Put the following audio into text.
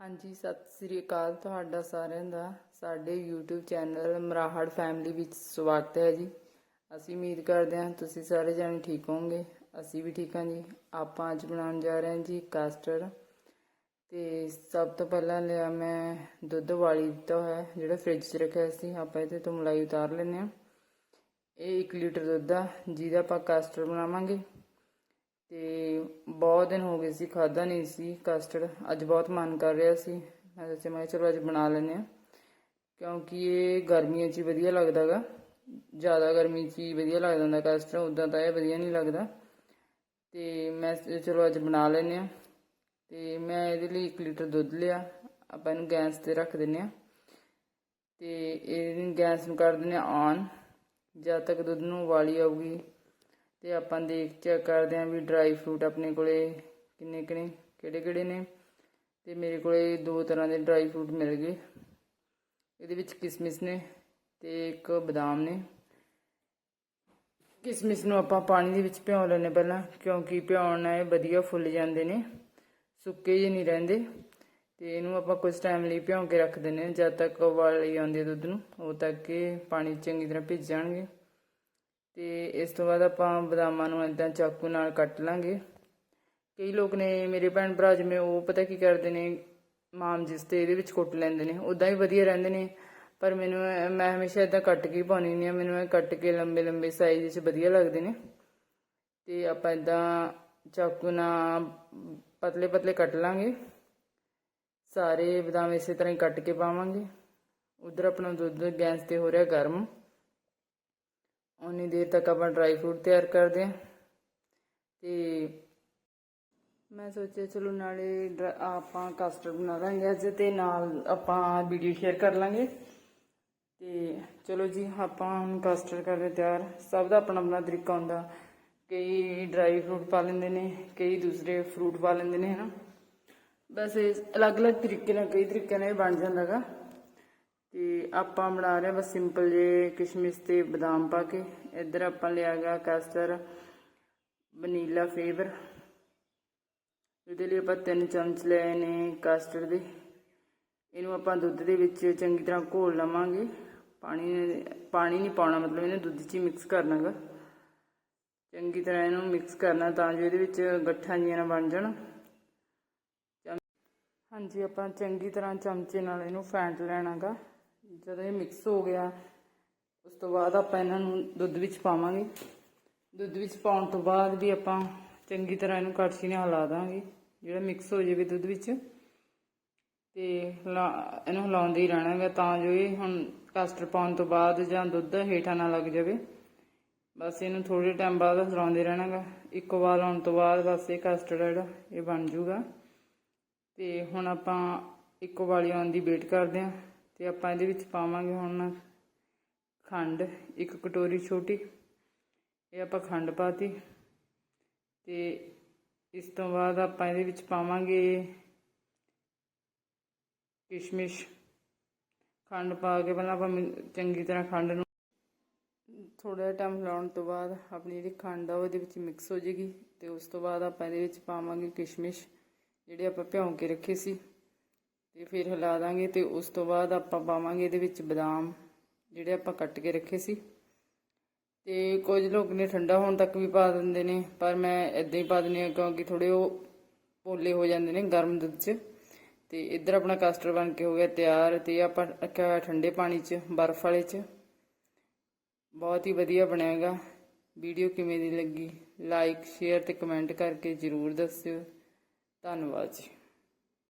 ਹਾਂਜੀ, ਸਤਿ ਸ੍ਰੀ ਅਕਾਲ ਤੁਹਾਡਾ ਸਾਰਿਆਂ ਦਾ। ਸਾਡੇ YouTube ਚੈਨਲ ਮਰਾਹੜ ਫੈਮਿਲੀ ਵਿੱਚ ਸਵਾਗਤ ਹੈ ਜੀ। ਅਸੀਂ ਉਮੀਦ ਕਰਦੇ ਹਾਂ ਤੁਸੀਂ ਸਾਰੇ ਜਣੇ ਠੀਕ ਹੋਵੋਗੇ। ਅਸੀਂ ਵੀ ਠੀਕ ਹਾਂ ਜੀ। ਆਪਾਂ ਅੱਜ ਬਣਾਉਣ ਜਾ ਰਹੇ ਹਾਂ ਜੀ ਕਾਸਟਰ ਤੇ ਸਭ ਤੋਂ ਪਹਿਲਾਂ ਲਿਆ ਮੈਂ ਦੁੱਧ ਵਾਲੀ ਦਿੱਤਾ ਹੋਇਆ, ਜਿਹੜਾ ਫ੍ਰਿਜ 'ਚ ਰੱਖਿਆ ਸੀ। ਆਪਾਂ ਇਹਦੇ ਤੋਂ ਮਲਾਈ ਉਤਾਰ ਲੈਂਦੇ ਹਾਂ। ਇਹ 1 ਲੀਟਰ ਦੁੱਧ ਆ, ਜਿਹਦਾ ਆਪਾਂ ਕਾਸਟਰ ਬਣਾਵਾਂਗੇ। ਤੇ ਬਹੁਤ ਦਿਨ ਹੋ ਗਏ ਸੀ ਖਾਦਾ ਨਹੀਂ ਸੀ ਕਸਟਰਡ ਅੱਜ ਬਹੁਤ ਮਨ ਕਰ ਰਿਹਾ ਸੀ। ਮੈਂ ਸੋਚਿਆ, ਮੈਂ ਕਿਹਾ ਚਲੋ ਅੱਜ ਬਣਾ ਲੈਂਦੇ ਆ ਕਿਉਂਕਿ ਇਹ ਗਰਮੀਆਂ 'ਚ ਹੀ ਵਧੀਆ ਲੱਗਦਾਗਾ ਜ਼ਿਆਦਾ ਗਰਮੀ 'ਚ ਹੀ ਵਧੀਆ ਲੱਗਦਾ ਹੁੰਦਾ ਕਸਟਰਡ ਉਦਾਂ ਤਾਂ ਇਹ ਵਧੀਆ ਨਹੀਂ ਲੱਗਦਾ। ਤੇ ਮੈਂ ਚਲੋ ਅੱਜ ਬਣਾ ਲੈਂਦੇ ਆ ਤੇ ਮੈਂ ਇਹਦੇ ਲਈ 1 ਲੀਟਰ ਦੁੱਧ ਲਿਆ। ਆਪਾਂ ਇਹਨੂੰ ਗੈਸ ਤੇ ਰੱਖ ਦਿੰਨੇ ਆ ਤੇ ਇਹਨੂੰ ਗੈਸ ਨੂੰ ਕਰ ਦਿੰਨੇ ਆ ਔਨ ਜਦ ਤੱਕ ਦੁੱਧ ਨੂੰ ਉਬਾਲੀ ਆਊਗੀ ਤੇ ਆਪਾਂ ਦੇਖ ਚੈੱਕ ਕਰਦੇ ਆਂ ਵੀ ਡਰਾਈ ਫਰੂਟ ਆਪਣੇ ਕੋਲੇ ਕਿੰਨੇ ਕਿੰਨੇ ਕਿਹੜੇ ਕਿਹੜੇ ਨੇ ਤੇ ਮੇਰੇ ਕੋਲੇ ਦੋ ਤਰ੍ਹਾਂ ਦੇ ਡਰਾਈ ਫਰੂਟ ਮਿਲ ਗਏ। ਇਹਦੇ ਵਿੱਚ ਕਿਸਮਿਸ ਨੇ ਤੇ ਇੱਕ ਬਦਾਮ ਨੇ। ਕਿਸਮਿਸ ਨੂੰ ਆਪਾਂ ਪਾਣੀ ਦੇ ਵਿੱਚ ਭਿਓ ਲੈਣੇ ਪਹਿਲਾਂ, ਕਿਉਂਕਿ ਭਿਉਣ ਨਾਲ ਇਹ ਵਧੀਆ ਫੁੱਲ ਜਾਂਦੇ ਨੇ, ਸੁੱਕੇ ਜਿਹੇ ਨਹੀਂ ਰਹਿੰਦੇ ਤੇ ਇਹਨੂੰ ਆਪਾਂ ਕੁਝ ਟਾਈਮ ਲਈ ਭਿਉਂ ਕੇ ਰੱਖ ਦਿੰਦੇ ਹਾਂ, ਜਦ ਤੱਕ ਉਬਾਲੀ ਆਉਂਦੀ ਹੈ ਦੁੱਧ ਨੂੰ, ਉਦੋਂ ਤੱਕ ਇਹ ਪਾਣੀ ਚੰਗੀ ਤਰ੍ਹਾਂ ਭਿੱਜ ਜਾਣਗੇ। ਤੇ ਇਸ ਤੋਂ ਬਾਅਦ ਆਪਾਂ ਬਦਾਮਾਂ ਨੂੰ ਇਦਾਂ ਚਾਕੂ ਨਾਲ ਕੱਟ ਲਾਂਗੇ। ਕਈ ਲੋਕ ਨੇ, ਮੇਰੇ ਭੈਣ ਭਰਾ ਜਿਵੇਂ ਉਹ ਪਤਾ ਕੀ ਕਰਦੇ ਨੇ, ਮਾਮ ਜਿਸ ਤੇ ਇਹਦੇ ਵਿੱਚ ਕੁੱਟ ਲੈਂਦੇ ਨੇ ਉਦਾਂ ਹੀ ਵਧੀਆ ਰਹਿੰਦੇ ਨੇ। ਪਰ ਮੈਨੂੰ ਮੈਂ ਹਮੇਸ਼ਾ ਇਦਾਂ ਕੱਟ ਕੇ ਹੀ ਪਾਉਣੀ ਹੁੰਦੀ ਆ ਮੈਨੂੰ ਇਹ ਕੱਟ ਕੇ ਲੰਬੇ ਲੰਬੇ ਸਾਈਜ਼ 'ਚ ਵਧੀਆ ਲੱਗਦੇ ਨੇ। ਤੇ ਆਪਾਂ ਇਦਾਂ ਚਾਕੂ ਨਾਲ ਪਤਲੇ ਪਤਲੇ ਕੱਟ ਲਾਂਗੇ। ਸਾਰੇ ਬਦਾਮ ਇਸੇ ਤਰ੍ਹਾਂ ਹੀ ਕੱਟ ਕੇ ਪਾਵਾਂਗੇ। ਉਧਰ ਆਪਣਾ ਦੁੱਧ ਗੈਸ ਤੇ ਹੋ ਰਿਹਾ ਗਰਮ। ਉਨੀ ਦੇਰ ਤੱਕ ਆਪਾਂ ਡਰਾਈ ਫਰੂਟ ਤਿਆਰ ਕਰਦੇ ਹਾਂ। ਤੇ ਮੈਂ ਸੋਚਿਆ ਚਲੋ ਨਾਲੇ ਡਰਾ- ਆਪਾਂ ਕਸਟਰਡ ਬਣਾ ਲਾਂਗੇ ਅੱਜ ਤੇ ਨਾਲ ਆਪਾਂ ਵੀਡੀਓ ਸ਼ੇਅਰ ਕਰ ਲਾਂਗੇ। ਤੇ ਚਲੋ ਜੀ, ਆਪਾਂ ਹੁਣ ਕਸਟਰਡ ਕਰਦੇ ਤਿਆਰ। ਸਭ ਦਾ ਆਪਣਾ ਆਪਣਾ ਤਰੀਕਾ ਹੁੰਦਾ। ਕਈ ਡਰਾਈ ਫਰੂਟ ਪਾ ਲੈਂਦੇ ਨੇ, ਕਈ ਦੂਸਰੇ ਫਰੂਟ ਪਾ ਲੈਂਦੇ ਨੇ, ਹਨਾ। ਬਸ ਅਲੱਗ-ਅਲੱਗ ਤਰੀਕੇ ਨਾਲ, ਕਈ ਤਰੀਕੇ ਨਾਲ ਇਹ ਬਣ ਜਾਂਦਾਗਾ। ਤੇ ਆਪਾਂ ਬਣਾ ਰਹੇ ਹਾਂ ਬਸ ਸਿੰਪਲ ਜੇ ਕਿਸ਼ਮਿਸ਼ ਤੇ ਬਦਾਮ ਪਾ ਕੇ। ਇੱਧਰ ਆਪਾਂ ਲਿਆ ਗਿਆ ਕਸਟਰ ਵਨੀਲਾ ਫਲੇਵਰ ਇਹਦੇ ਲਈ ਆਪਾਂ ਤਿੰਨ ਚਮਚ ਲਏ ਨੇ ਕਸਟਰਡ ਦੇ। ਇਹਨੂੰ ਆਪਾਂ ਦੁੱਧ ਦੇ ਵਿੱਚ ਚੰਗੀ ਤਰ੍ਹਾਂ ਘੋਲ ਲਵਾਂਗੇ। ਪਾਣੀ ਪਾਣੀ ਨਹੀਂ ਪਾਉਣਾ, ਮਤਲਬ ਇਹਨੂੰ ਦੁੱਧ 'ਚ ਹੀ ਮਿਕਸ ਕਰਨਾਗਾ। ਚੰਗੀ ਤਰ੍ਹਾਂ ਇਹਨੂੰ ਮਿਕਸ ਕਰਨਾ ਤਾਂ ਜੋ ਇਹਦੇ ਵਿੱਚ ਗੱਠਾਂ ਜੀਆਂ ਨਾ ਬਣ ਜਾਣ। ਹਾਂਜੀ, ਆਪਾਂ ਚੰਗੀ ਤਰ੍ਹਾਂ ਚਮਚੇ ਨਾਲ ਇਹਨੂੰ ਫੈਂਟ ਲੈਣਾਗਾ। ਜਦੋਂ ਇਹ ਮਿਕਸ ਹੋ ਗਿਆ, ਉਸ ਤੋਂ ਬਾਅਦ ਆਪਾਂ ਇਹਨਾਂ ਨੂੰ ਦੁੱਧ ਵਿੱਚ ਪਾਵਾਂਗੇ। ਦੁੱਧ ਵਿੱਚ ਪਾਉਣ ਤੋਂ ਬਾਅਦ ਵੀ ਆਪਾਂ ਚੰਗੀ ਤਰ੍ਹਾਂ ਇਹਨੂੰ ਕੜਛੀ ਨਾਲ ਹਿਲਾ ਦਾਂਗੇ। ਜਿਹੜਾ ਮਿਕਸ ਹੋ ਜਾਵੇ ਦੁੱਧ ਵਿੱਚ, ਤੇ ਹਿਲਾ- ਇਹਨੂੰ ਹਿਲਾਉਂਦੇ ਹੀ ਰਹਿਣਾਗਾ ਤਾਂ ਜੋ ਇਹ ਹੁਣ ਕਸਟਰ ਪਾਉਣ ਤੋਂ ਬਾਅਦ ਜਾਂ ਦੁੱਧ ਹੇਠਾਂ ਨਾ ਲੱਗ ਜਾਵੇ। ਬਸ ਇਹਨੂੰ ਥੋੜੇ ਟਾਈਮ ਬਾਅਦ ਹਿਲਾਉਂਦੇ ਰਹਿਣਾਗਾ ਇੱਕ ਵਾਰ ਆਉਣ ਤੋਂ ਬਾਅਦ ਬਸ ਇਹ ਕਸਟਰਡ ਜਿਹੜਾ, ਇਹ ਬਣ ਜਾਊਗਾ। ਤੇ ਹੁਣ ਆਪਾਂ ਇੱਕ ਵਾਲੀ ਆਉਣ ਦੀ ਵੇਟ ਕਰਦੇ ਹਾਂ ਤੇ ਆਪਾਂ ਇਹਦੇ ਵਿੱਚ ਪਾਵਾਂਗੇ ਹੁਣ ਖੰਡ, ਇੱਕ ਕਟੋਰੀ ਛੋਟੀ, ਇਹ ਆਪਾਂ ਖੰਡ ਪਾਤੀ ਤੇ ਇਸ ਤੋਂ ਬਾਅਦ ਆਪਾਂ ਇਹਦੇ ਵਿੱਚ ਪਾਵਾਂਗੇ ਕਿਸ਼ਮਿਸ਼। ਖੰਡ ਪਾ ਕੇ ਪਹਿਲਾਂ ਆਪਾਂ ਮਿ- ਚੰਗੀ ਤਰ੍ਹਾਂ ਖੰਡ ਨੂੰ ਥੋੜਾ ਟਾਈਮ ਹਿਲਾਉਣ ਤੋਂ ਬਾਅਦ ਆਪਣੀ ਜਿਹੜੀ ਖੰਡ ਆ ਉਹ ਇਹਦੇ ਵਿੱਚ ਮਿਕਸ ਹੋ ਜੇਗੀ ਤੇ ਉਸ ਤੋਂ ਬਾਅਦ ਆਪਾਂ ਇਹਦੇ ਵਿੱਚ ਪਾਵਾਂਗੇ ਕਿਸ਼ਮਿਸ਼, ਜਿਹੜੇ ਆਪਾਂ ਭਿਉਂ ਕੇ ਰੱਖੇ ਸੀ। ਤੇ ਫਿਰ ਹਿਲਾ ਦਾਂਗੇ ਤੇ ਉਸ ਤੋਂ ਬਾਅਦ ਆਪਾਂ ਪਾਵਾਂਗੇ ਇਹਦੇ ਵਿੱਚ ਬਦਾਮ, ਜਿਹੜੇ ਆਪਾਂ ਕੱਟ ਕੇ ਰੱਖੇ ਸੀ। ਤੇ ਕੁਝ ਲੋਕ ਨੇ ਠੰਡਾ ਹੋਣ ਤੱਕ ਵੀ ਪਾ ਦਿੰਦੇ ਨੇ, ਪਰ ਮੈਂ ਇਦਾਂ ਹੀ ਪਾ ਦਿੰਦੀ ਹਾਂ ਕਿਉਂਕਿ ਥੋੜੇ ਉਹ ਪੋਲੇ ਹੋ ਜਾਂਦੇ ਨੇ ਗਰਮ ਦੁੱਧ 'ਚ। ਤੇ ਇੱਧਰ ਆਪਣਾ ਕਸਟਰਡ ਬਣ ਕੇ ਹੋ ਗਿਆ ਤਿਆਰ ਤੇ ਆਪਾਂ ਰੱਖਿਆ ਹੋਇਆ ਠੰਡੇ ਪਾਣੀ 'ਚ, ਬਰਫ਼ ਵਾਲੇ 'ਚ। ਬਹੁਤ ਹੀ ਵਧੀਆ ਬਣਿਆਗਾ ਵੀਡੀਓ ਕਿਵੇਂ ਦੀ ਲੱਗੀ? ਲਾਈਕ ਸ਼ੇਅਰ ਤੇ ਕਮੈਂਟ ਕਰਕੇ ਜਰੂਰ ਦੱਸਿਓ। ਧੰਨਵਾਦ ਜੀ।